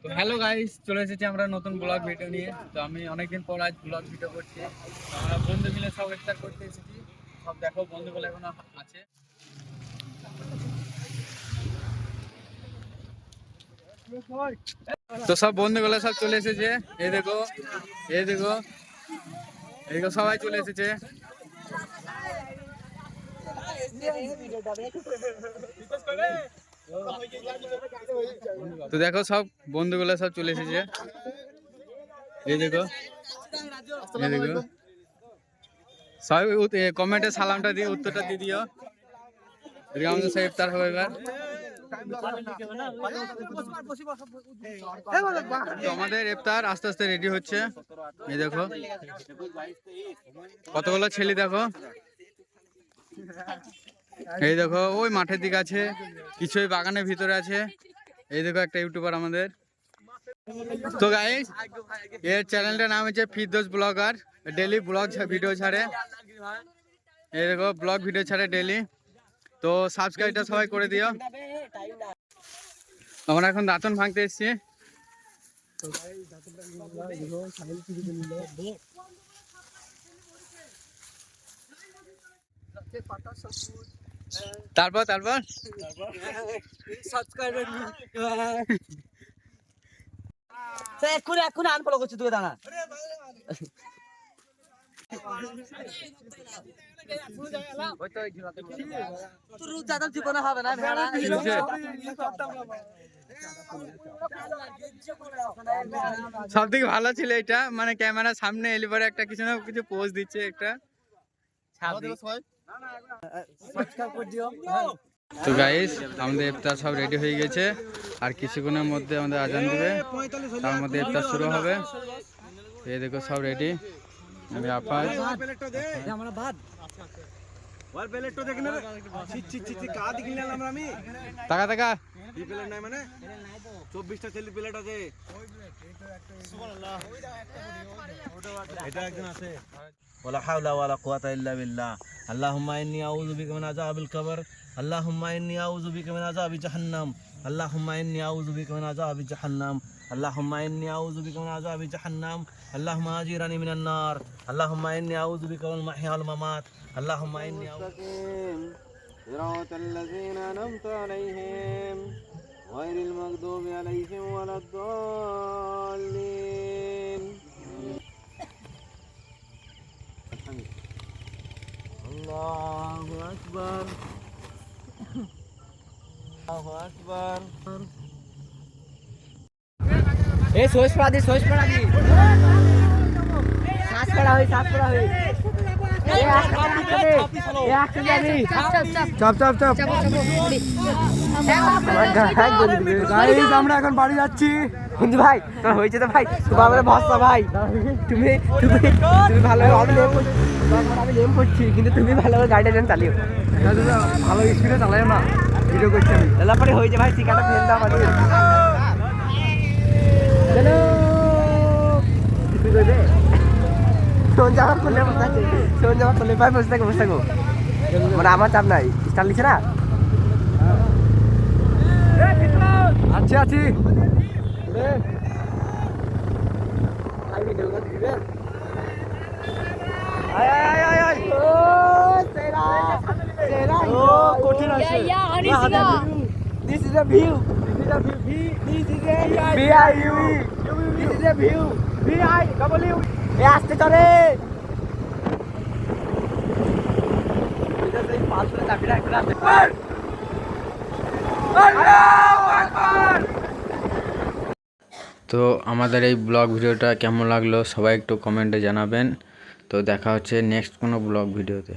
তো hello guys চলে এসেছি আমরা নতুন ব্লগ ভিডিও নিয়ে। তো আমি অনেকদিন পর আজ ব্লগ ভিডিও করছি। আমরা বন্ধু মিলে সব ইফতার করতে এসেছি। সব দেখো বন্ধুগুলো এখনও আছে। তো সব বন্ধুগুলো সব চলে এসেছে। এই দেখো এই দেখো এই দেখো, সবাই চলে এসেছে। তো দেখো সব বন্ধুগুলো সব চলে এসেছে। এই দেখো। এই দেখো। সবাই কমেন্টে সালামটা দিয়ে, উত্তরটা দিয়ে দিও। আমাদের সব ইফতার হবে এবার। আমাদের ইফতার আস্তে আস্তে রেডি হচ্ছে। এই দেখো। কতগুলো ছেলে দেখো। এই দেখো, ওই মাঠের দিকে আছে, কিছু ওই বাগানের ভিতরে আছে। এই দেখো একটা ইউটিউবার আমাদের। তো গাইস এর চ্যানেলটার নাম হচ্ছে Firdous blogger. Daily blog video ছাড়ে। এই দেখো ব্লগ ভিডিও ছাড়ে ডেলি তো সাবস্ক্রাইবটা সবাই করে দিও। আমরা এখন দাঁতন ভাঙতে এসেছি। তারপর তারপর? এখন এখন আনফলো করছি তুই দাঁড়া। দাদা জীবনে হবে না ভেড়া? সব থেকে ভালো ছিল এটা মানে ক্যামেরার সামনে এলে পরে একটা কিছু না কিছু পোজ দিচ্ছে একটা। তো গাইস আমাদের ইফতার সব রেডি হয়ে গেছে। আর কিছুক্ষণের মধ্যে আমাদের আজান দিবে। তার মধ্যে ইফতার শুরু হবে। এই দেখো সব রেডি আমি আমি। টাকা টাকা এই প্লেট নাই মানে? 24টা ছেলে প্লেট আছে। এটা একজন আছে। ولا حول ولا قوة إلا بالله. اللهم إني أعوذ بك من عذاب القبر. اللهم إني أعوذ بك من عذاب جهنم. اللهم إني أعوذ بك من عذاب جهنم. اللهم إني أعوذ بك من عذاب جهنم. اللهم أجيرني من النار. اللهم إني أعوذ بك من المحيا والممات. اللهم إني أعوذ صراط الذين أنعمت عليهم. غير المغضوب عليهم ولا الضالين. আল্লাহু আকবার। আল্লাহু আকবার। এ সোজ পড়া দি সোজ পড়া দি চাপ চাপ চাপ। আমরা এখন বাড়ি যাচ্ছি। হিন্দু ভাই, তোমার হয়েছে তো ভাই? তোমার আমাদের ভরসা ভাই। তুমি তুমি তুমি ভালো আমি করছি, কিন্তু তুমি ভালো করে গাড়িটা যেন চালিও। ভালো স্পিডে চালাইও না। ভিডিও করছি আমি। এলা পরে হয়েছে ভাই ঠিকানা ফেল দাও আমাদের। চলো তুই সোন জামা আছে সোন জামা খুললে ভাই বসে থাকো বসে থাকো মানে আমার চাপ নাই স্টাইল দিছে না আছি আছি কঠিন আছে This is a view. This is a view. This is a V-I-U. This is a view. V-I-W. এ, আসতে চলে। তো আমাদের এই ব্লগ ভিডিওটা কেমন লাগল সবাই একটু কমেন্টে জানাবেন। তো দেখা হচ্ছে নেক্সট কোনো ব্লগ ভিডিওতে।